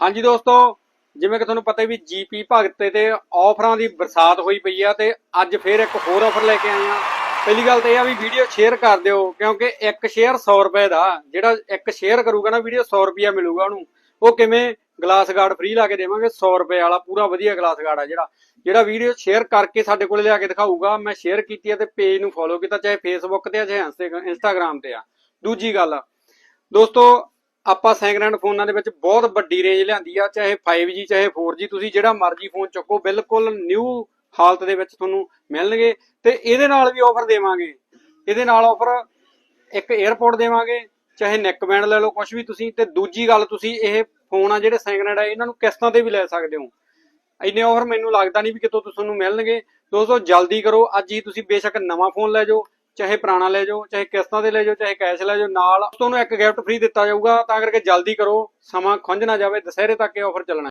ਹਾਂਜੀ ਦੋਸਤੋ, ਜਿਵੇਂ ਕਿ ਤੁਹਾਨੂੰ ਪਤਾ ਹੀ ਵੀ ਜੀਪੀ ਭਗਤ ਤੇ ਆਫਰਾਂ ਦੀ ਬਰਸਾਤ ਹੋਈ ਪਈ ਆ ਤੇ ਅੱਜ ਫੇਰ ਇੱਕ ਹੋਰ ਆਫਰ ਲੈ ਕੇ ਆਏ ਆ। ਪਹਿਲੀ ਗੱਲ ਤਾਂ ਇਹ ਆ ਵੀ ਵੀਡੀਓ ਸ਼ੇਅਰ ਕਰ ਦਿਓ, ਕਿਉਂਕਿ ਇੱਕ ਸ਼ੇਅਰ 100 ਰੁਪਏ ਦਾ, ਜਿਹੜਾ ਇੱਕ ਸ਼ੇਅਰ ਕਰੂਗਾ ਨਾ ਵੀਡੀਓ 100 ਰੁਪਿਆ ਮਿਲੂਗਾ ਉਹਨੂੰ। ਉਹ ਕਿਵੇਂ? ਗਲਾਸ ਗਾਰਡ ਫ੍ਰੀ ਲਾ ਕੇ ਦੇਵਾਂਗੇ 100 ਰੁਪਏ ਵਾਲਾ, ਪੂਰਾ ਵਧੀਆ ਗਲਾਸ ਗਾਰਡ ਆ ਜਿਹੜਾ। ਜਿਹੜਾ ਵੀਡੀਓ ਸ਼ੇਅਰ ਕਰਕੇ ਸਾਡੇ ਕੋਲੇ ਲਿਆ ਕੇ ਦਿਖਾਊਗਾ, ਮੈਂ ਸ਼ੇਅਰ ਕੀਤੀ ਹੈ ਤੇ ਪੇਜ ਨੂੰ ਫੋਲੋ ਕੀਤਾ, ਚਾਹੇ ਫੇਸਬੁੱਕ ਤੇ ਆ, ਚਾਹੇ ਇੰਸਟਾਗ੍ਰam ਤੇ ਆ। ਦੂਜੀ ਗੱਲ, ਦੋਸਤੋ ਆਪਾਂ ਸੈਕਿੰਡ ਹੈਂਡ ਫੋਨਾਂ ਦੇ ਵਿੱਚ ਬਹੁਤ ਵੱਡੀ ਰੇਂਜ ਲਿਆਂਦੀ ਆ, ਚਾਹੇ 5G ਚਾਹੇ 4G ਤੁਸੀਂ ਜਿਹੜਾ ਮਰਜ਼ੀ ਫੋਨ ਚੱਕੋ, ਬਿਲਕੁਲ ਨਿਊ ਹਾਲਤ ਦੇ ਵਿੱਚ ਤੁਹਾਨੂੰ ਮਿਲਣਗੇ ਤੇ ਇਹਦੇ ਨਾਲ ਵੀ ਆਫਰ ਦੇਵਾਂਗੇ। ਇਹਦੇ ਨਾਲ ਆਫਰ ਇੱਕ 에어ਪੋਰਟ ਦੇਵਾਂਗੇ, ਚਾਹੇ ਨੈਕ ਬੈਂਡ ਲੈ ਲਓ ਕੁਝ ਵੀ ਤੁਸੀਂ, ਤੇ ਦੂਜੀ ਗੱਲ ਤੁਸੀਂ ਇਹ ਫੋਨ ਆ ਜਿਹੜੇ ਸੈਕਿੰਡ ਹੈਂਡ ਆ, ਇਹਨਾਂ ਨੂੰ ਕਿਸ਼ਤਾਂ ਤੇ ਵੀ ਲੈ ਸਕਦੇ ਹੋ। ਇੰਨੇ ਆਫਰ ਮੈਨੂੰ ਲੱਗਦਾ ਨਹੀਂ ਵੀ ਕਿਤੋਂ ਤੁਹਾਨੂੰ ਮਿਲਣਗੇ। ਦੋਸਤੋ, ਜਲਦੀ ਕਰੋ, ਅੱਜ ਹੀ ਤੁਸੀਂ ਬੇਸ਼ੱਕ ਨਵਾਂ ਫੋਨ ਲੈ ਜਾਓ। ਚਾਹੇ ਪੁਰਾਣਾ ਲੈ ਜਾਓ, ਚਾਹੇ ਕਿਸ਼ਤਾਂ ਤੇ ਲੈ ਜਾਓ, ਚਾਹੇ ਕੈਸ਼ ਲੈ ਜਾਓ, ਨਾਲ ਤੁਹਾਨੂੰ ਇੱਕ ਗਿਫਟ ਫ੍ਰੀ ਦਿੱਤਾ ਜਾਊਗਾ, ਤਾਂ ਕਰਕੇ ਜਲਦੀ ਕਰੋ, ਸਮਾਂ ਖੁੰਝ ਨਾ ਜਾਵੇ, ਦੁਸਹਿਰੇ ਤੱਕ ਇਹ ਆਫਰ ਚੱਲਣਾ